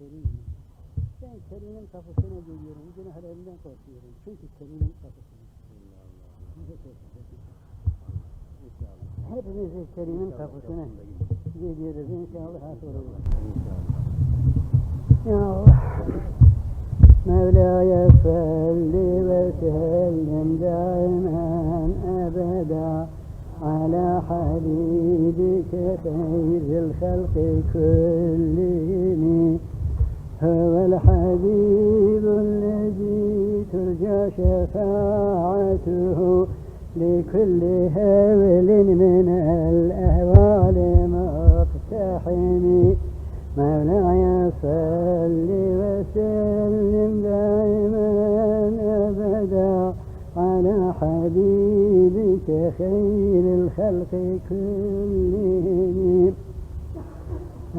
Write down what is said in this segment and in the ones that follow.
Kerim. Ben Kerim'in kapısına geliyorum. Günahlarından korkuyorum. Çünkü Kerim'in kapısına. Bize korkuyorum. Hepimiz Kerim'in kapısına geliyoruz. İnşallah hak olur. Ya Allah. Mevla'ya salli ve sellim daimen ebeda على حبيبك خير الخلق كلهم هو الحبيب الذي ترجى شفاعته لكل هول من الأهوال مقتحم. مولاي صل وسلم دائما أبدا على حبيبك خير الخلق كلهم.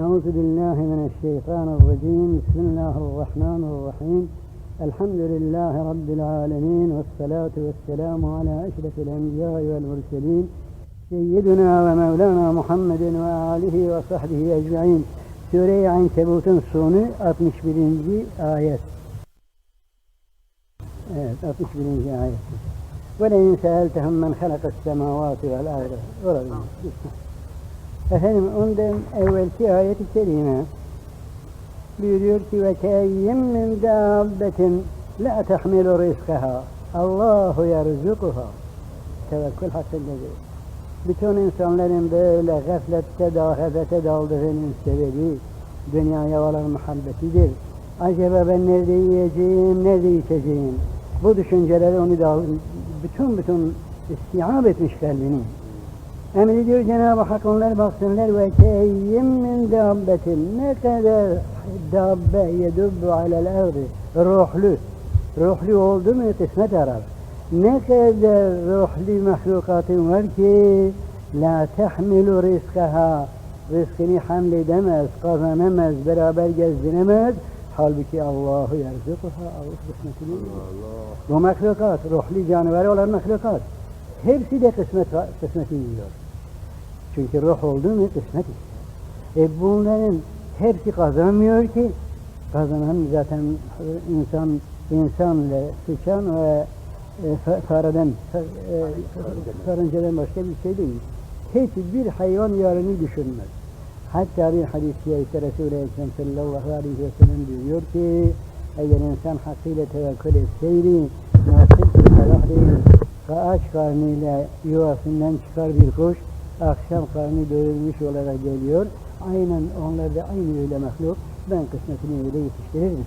أعوذ بالله من الشيطان الرجيم بسم الله الرحمن الرحيم الحمد لله رب العالمين والصلاة والسلام على أشرف الأنبياء والمرسلين سيدنا ومولانا محمد وآله وصحبه أجمعين Sure-i Ankebut'un sonu 61. ayet. Evet, 61. ayet. وَلَاِنْ سَأَلْتَهُمْ مَنْ خَلَقَ السَّمَاوَاتِ وَالْاَرْضِ Orada. Efendim ondan evvelki ayet-i kerime buyuruyor ki ve keyyim min dabbetin la tahmilu rizkaha Allahu yerzukuha tevekkül hakkındadır. Bütün insanların böyle gaflette dahebete daldığının sebebi dünyaya olan muhabbetidir. Acaba ben nerede yiyeceğim, nerede içeceğim? Bu düşünceleri onu da bütün bütün istihab etmiş kalbini. Emrediyor Cenab-ı Hak onlar baksınlar ve keyyim min dabbetin ne kadar dabbe yedubbu alel ardı ruhlu ruhlu oldu mu kısmet arar. Ne kadar ruhlu mahlukatın var ki la tehmilu rizkaha rızkını hamledemez, kazanamaz, beraber gezdinemez. Halbuki Allahu yerzikuha, Allah kısmetini Bu mahlukat, ruhlu canavarı olan mahlukat. Hepsi de kısmet, kısmeti yiyor. Çünkü ruh oldu mu. E bunların hepsi kazanmıyor ki kazanan zaten insan insanla sıçan ve e, fareden e, karıncadan başka bir şey değil. Hiçbir hayvan yarını düşünmez. Hatta bir hadis-i şerifte Resul-i Ekrem sallallahu aleyhi ve sellem diyor ki eğer insan hakkıyla tevekkül etseydi nasıl bir değil aç karnıyla yuvasından çıkar bir kuş akşam karnı doyurmuş olarak geliyor. Aynen onlar da aynı öyle mahluk. Ben kısmetini öyle yetiştiririm.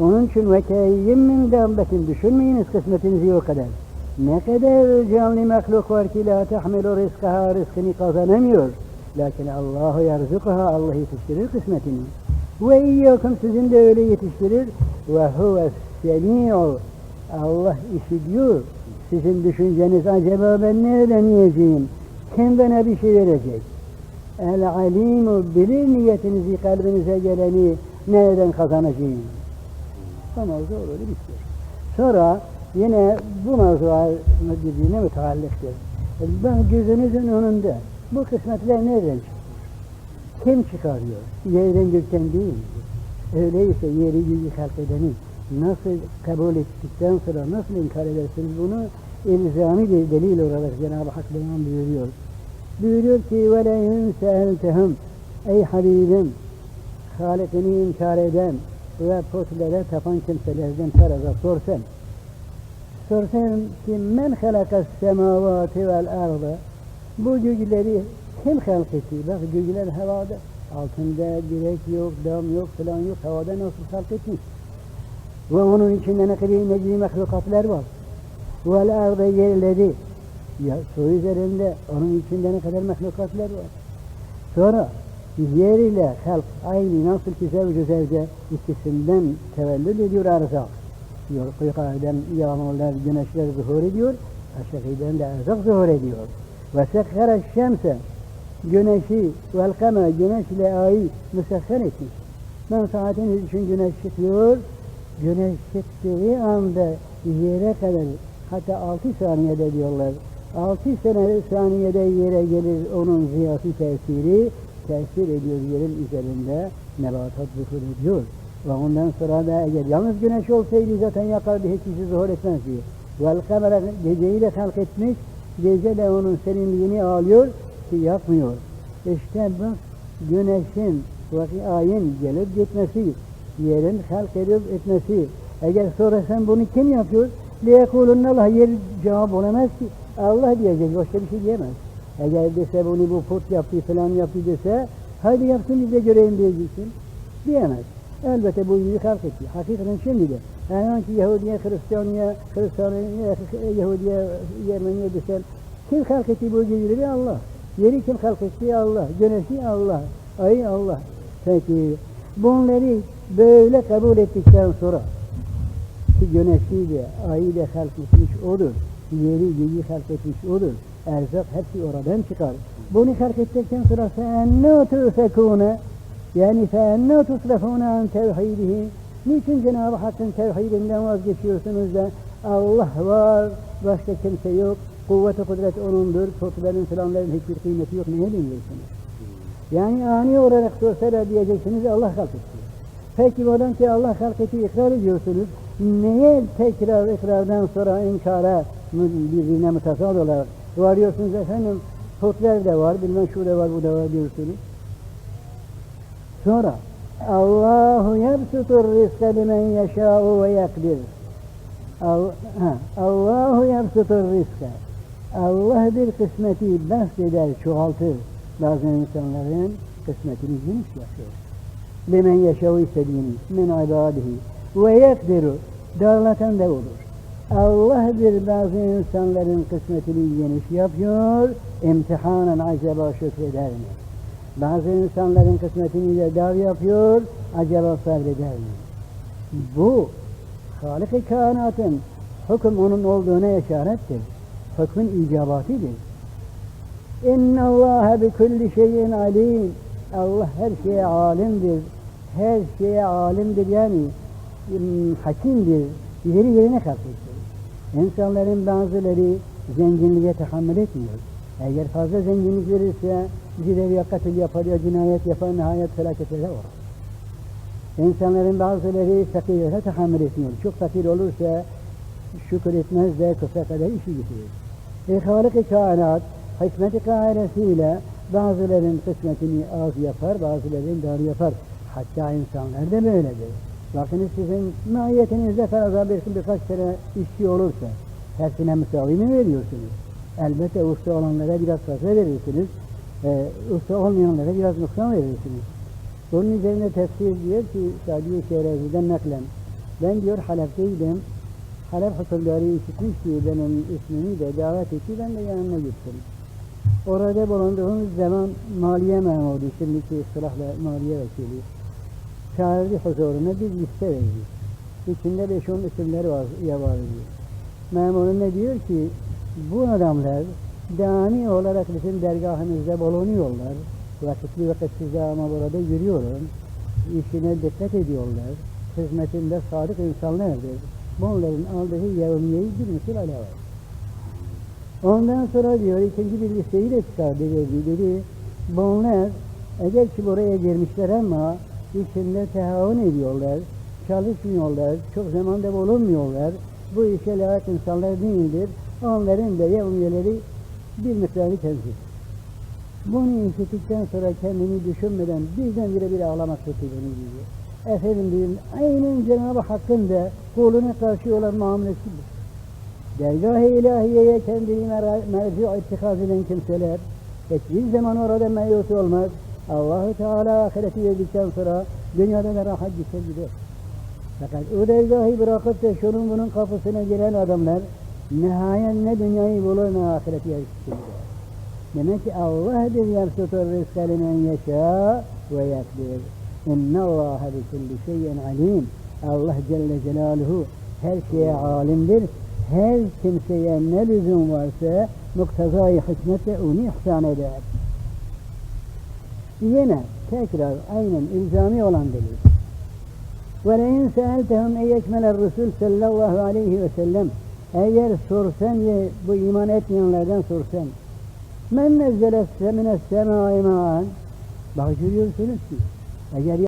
Onun için ve keyyim min dabbetin düşünmeyiniz kısmetinizi o kadar. Ne kadar canlı mahluk var ki la tahmilu rizkaha rızkını kazanamıyor. Lakin Allahu yarzukaha Allah yetiştirir kısmetini. Ve iyyakum sizin de öyle yetiştirir. Ve huve semi'u Allah işitiyor. Sizin düşünceniz acaba ben nereden yiyeceğim? Bana bir şey verecek? El alimu bilir niyetinizi kalbinize geleni nereden kazanacağım? Bu mevzu öyle bitiyor. Sonra yine bu mevzuya birbirine müteallıktır. Ben gözünüzün önünde bu kısmetler nereden çıkıyor? Kim çıkarıyor? Yerden gökten değil. Öyleyse yeri yüzü halk edeni nasıl kabul ettikten sonra nasıl inkar edersiniz bunu ilzami bir delil olarak Cenab-ı Hak buyuruyor buyuruyor ki veleyhün seheltehum Ey Habibim, Halikini inkar eden ve putlere tapan kimselerden sarada sorsan, sorsan ki men halakas semavati vel ardı, bu gökleri kim halk etti? Bak gökler havada, altında direk yok, dam yok, falan yok, havada nasıl halk etmiş? Ve onun içinde ne kadar mecli mahlukatlar var. Vel ardı yerleri, ya su üzerinde onun içinde ne kadar mahlukatlar var. Sonra yer ile halk aynı nasıl ki zevc zevce ikisinden tevellüd ediyor erzak. Diyor yukarıdan yağmurlar, güneşler zuhur ediyor, aşağıdan da erzak zuhur ediyor. Ve sekkara şemse güneşi vel kamer güneş ile ayı müsahhar etmiş. Ben saatiniz için güneş çıkıyor, güneş çıktığı anda yere kadar hatta altı saniyede diyorlar. Altı sene saniyede yere gelir onun ziyası tesiri tesir ediyor yerin üzerinde nebatat zuhur ediyor. Ve ondan sonra da eğer yalnız güneş olsaydı zaten yakardı hiç kişi zuhur etmezdi. Vel kamera geceyi de halk etmiş, gece de onun serinliğini alıyor ki yakmıyor. İşte bu güneşin ve ayın gelip gitmesi, yerin halk edip etmesi. Eğer sorarsan bunu kim yapıyor? لِيَكُولُنَّ Allah yer cevap olamaz ki. Allah diyecek, başka bir şey diyemez. Eğer dese bunu bu put yaptı falan yaptı dese, hadi yapsın biz de göreyim diyeceksin. Diyemez. Elbette bu yüzü halk etti. Hakikaten şimdi de. Eğer ki Yahudiye, Hristiyanıya, Hristiyanıya, Yahudiye, Yermeniye desen, kim halk etti bu geceleri? Allah. Yeri kim halk etti? Allah. Güneşi Allah. Ayı Allah. Peki bunları böyle kabul ettikten sonra ki güneşi de ayı da halk etmiş odur Yeri göğü halk etmiş odur. Erzak hepsi oradan çıkar. Bunu halk ettikten sonra فَاَنَّا تُؤْفَكُونَ yani فَاَنَّا تُصْرَفُونَ عَنْ تَوْحِيدِهِ Niçin Cenab-ı Hakk'ın tevhidinden vazgeçiyorsunuz da Allah var, başka kimse yok, kuvvet-i kudret O'nundur, putların filanların hiçbir kıymeti yok, neye dinliyorsunuz? Yani ani olarak sorsalar diyeceksiniz Allah halk etti. Peki madem ki Allah halk etti ikrar ediyorsunuz, neye tekrar ikrardan sonra inkara birbirine mutasal olarak varıyorsunuz efendim? Putlar da var, bilmem şu var, bu da var diyorsunuz. Sonra Allahu yebsutur rizka limen yeşâ'u ve yakdir. Allahu yebsutur rizka. Allah bir kısmeti bahseder, çoğaltır. Bazı insanların kısmetini geniş yapıyor. Limen yeşâ'u istediğini, min ibadihi. Ve yakdiru, darlatan da olur. Allah bir bazı insanların kısmetini geniş yapıyor, imtihanen acaba şükreder mi? Bazı insanların kısmetini de dar yapıyor, acaba sabreder mi? Bu, Halik-i kainatın hüküm onun olduğuna işarettir. Hükmün icabatidir. İnna Allah bi kulli şeyin alim. Allah her şeye alimdir. Her şeye alimdir yani hakimdir. Yeri yerine kalkmıştır. İnsanların bazıları zenginliğe tahammül etmiyor. Eğer fazla zenginlik verirse gider ya katil yapar ya cinayet yapar nihayet felaketlere olur. İnsanların bazıları fakirlere tahammül etmiyor. Çok fakir olursa şükür etmez de küfre kadar işi getirir. E Halik-i kainat hikmet-i kainesiyle bazıların kısmetini az yapar, bazıların dar yapar. Hatta insanlar da böyledir. Bakın sizin mahiyetinizde faraza bir, birkaç kere işçi olursa hepsine müsavi mi veriyorsunuz? Elbette usta olanlara biraz fazla verirsiniz. Ee, usta olmayanlara biraz noksan verirsiniz. Bunun üzerine tefsir diyor ki Sadiye Şehrezi'den naklen. Ben diyor Halep'teydim. Halep husurları işitmişti benim ismimi de davet etti. Ben de yanına gittim. Orada bulunduğumuz zaman maliye memuru, şimdiki ıslahla maliye vekili. Çağırdı huzuruna bir liste verdi. İçinde beş on isimler var, ya var diyor. Memur ne diyor ki bu adamlar dani olarak bizim dergahımızda bulunuyorlar. Vakitli vakitsiz ama burada yürüyorlar. İşine dikkat ediyorlar. Hizmetinde sadık insanlardır. Bunların aldığı yevmiyeyi bir misal ala var. Ondan sonra diyor ikinci bir listeyi de çıkardı. Dedi bunlar eğer ki buraya girmişler ama içinde tehavun ediyorlar, çalışmıyorlar, çok zamanda bulunmuyorlar. Bu işe layık insanlar değildir. Onların da yevmiyeleri bir miktarı temsil. Bunu işittikten sonra kendini düşünmeden birdenbire bir ağlamak tuttu beni diyor. Efendim diyeyim, aynen Cenab-ı Hakk'ın da kuluna karşı olan muamelesidir. Dergah-ı ilahiyeye kendini merci ittikaz eden kimseler, hiçbir zaman orada meyut olmaz. Allahu Teala ahireti verdikten sonra dünyada da rahat gitse gider. Fakat o dergahı bırakıp da şunun bunun kapısına giren adamlar nihayet ne dünyayı bulur ne ahireti gider. Demek ki Allah'dır yapsutur rızkı limen yeşâ ve yakdir. İnna Allah bi kulli şeyin alim. Allah Celle Celaluhu her şeye alimdir. Her kimseye ne lüzum varsa muktezai hikmetle onu ihsan eder Yine tekrar aynen ilzami olan delil. وَلَاِنْ سَأَلْتَهُمْ اَيْ يَكْمَلَ الرُّسُولِ sallallahu aleyhi ve sellem eğer sorsan ya bu iman etmeyenlerden sorsan men nezzele mine semâi ma'an Bak görüyorsunuz ki eğer